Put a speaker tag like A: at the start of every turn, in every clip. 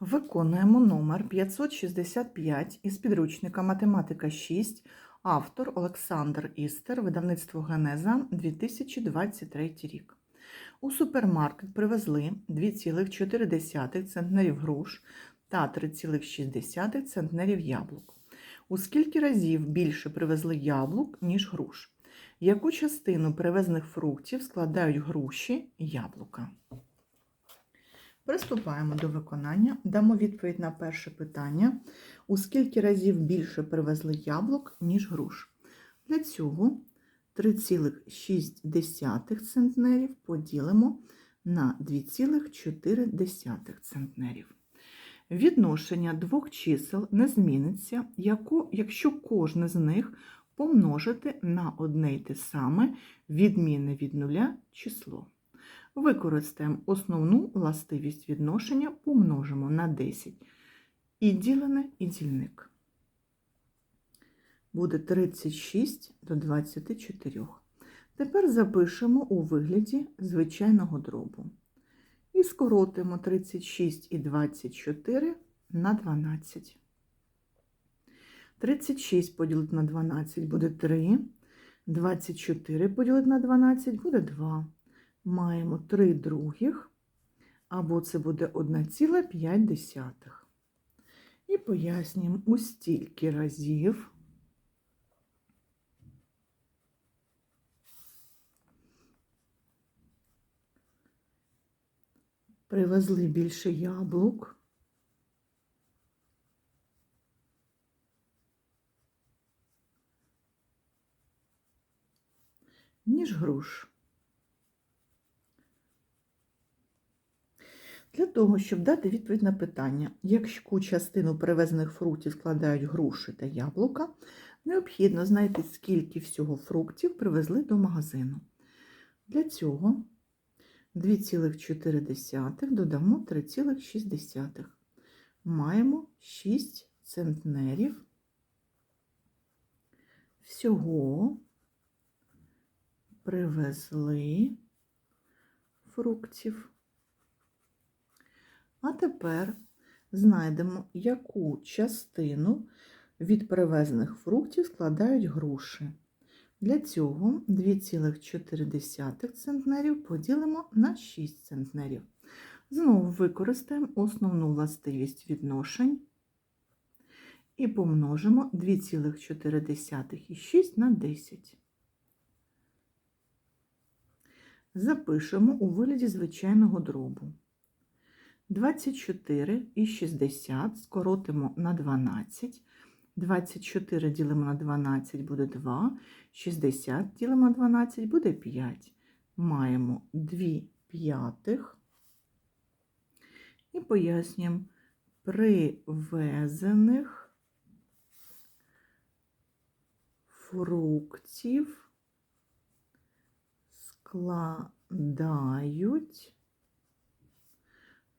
A: Виконуємо номер 565 із підручника Математика 6, автор Олександр Істер, видавництво Генеза 2023 рік. У супермаркет привезли 2,4 центнерів груш та 3,6 центнерів яблук. У скільки разів більше привезли яблук, ніж груш? Яку частину привезених фруктів складають груші яблука? Приступаємо до виконання. Дамо відповідь на перше питання. У скільки разів більше привезли яблук, ніж груш? Для цього 3,6 центнерів поділимо на 2,4 центнерів. Відношення двох чисел не зміниться, якщо кожне з них помножити на одне й те саме відмінне від нуля число. Використаємо основну властивість відношення, помножимо на 10 і ділене, і дільник. Буде 36 до 24. Тепер запишемо у вигляді звичайного дробу. І скоротимо 36 і 24 на 12. 36 поділити на 12 буде 3. 24 поділити на 12 буде 2 маємо 3 других, або це буде 1,5. І пояснюємо, у стільки разів привезли більше яблук. ніж груш. Для того, щоб дати відповідь на питання, яку частину привезених фруктів складають груші та яблука, необхідно знайти, скільки всього фруктів привезли до магазину. Для цього 2,4 додамо 3,6. Маємо 6 центнерів всього привезли фруктів. А тепер знайдемо, яку частину від привезених фруктів складають груші. Для цього 2,4 центнерів поділимо на 6 центнерів. Знову використаємо основну властивість відношень і помножимо 2,4 і 6 на 10. Запишемо у вигляді звичайного дробу. 24 і 60 скоротимо на 12. 24 ділимо на 12 буде 2, 60 ділимо на 12 буде 5. Маємо 2 п'ятих. І пояснюємо привезених фруктів складають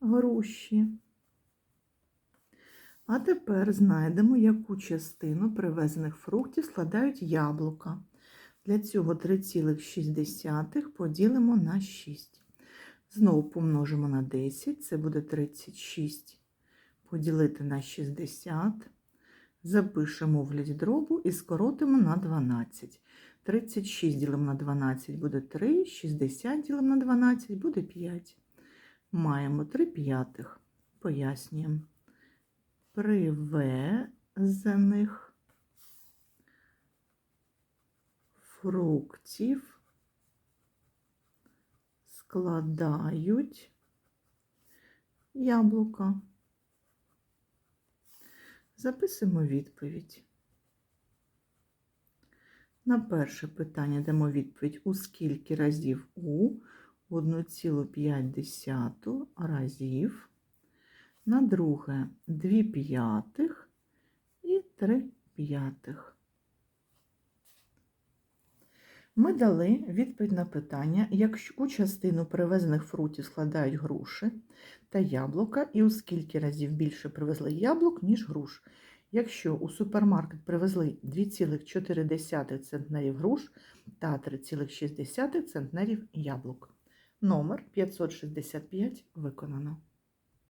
A: груші. А тепер знайдемо, яку частину привезених фруктів складають яблука. Для цього 3,6 поділимо на 6. Знову помножимо на 10, це буде 36 поділити на 60. Запишемо в вигляді дробу і скоротимо на 12. 36 ділимо на 12 буде 3, 60 ділимо на 12 буде 5 маємо 3 п'ятих. Пояснюємо. Привезених фруктів складають яблука. Записуємо відповідь. На перше питання дамо відповідь у скільки разів у 1,5 разів, на друге 2 п'ятих і 3 п'ятих. Ми дали відповідь на питання, яку частину привезених фруктів складають груші та яблука, і у скільки разів більше привезли яблук, ніж груш. Якщо у супермаркет привезли 2,4 центнерів груш та 3,6 центнерів яблук. Номер 565 виконано.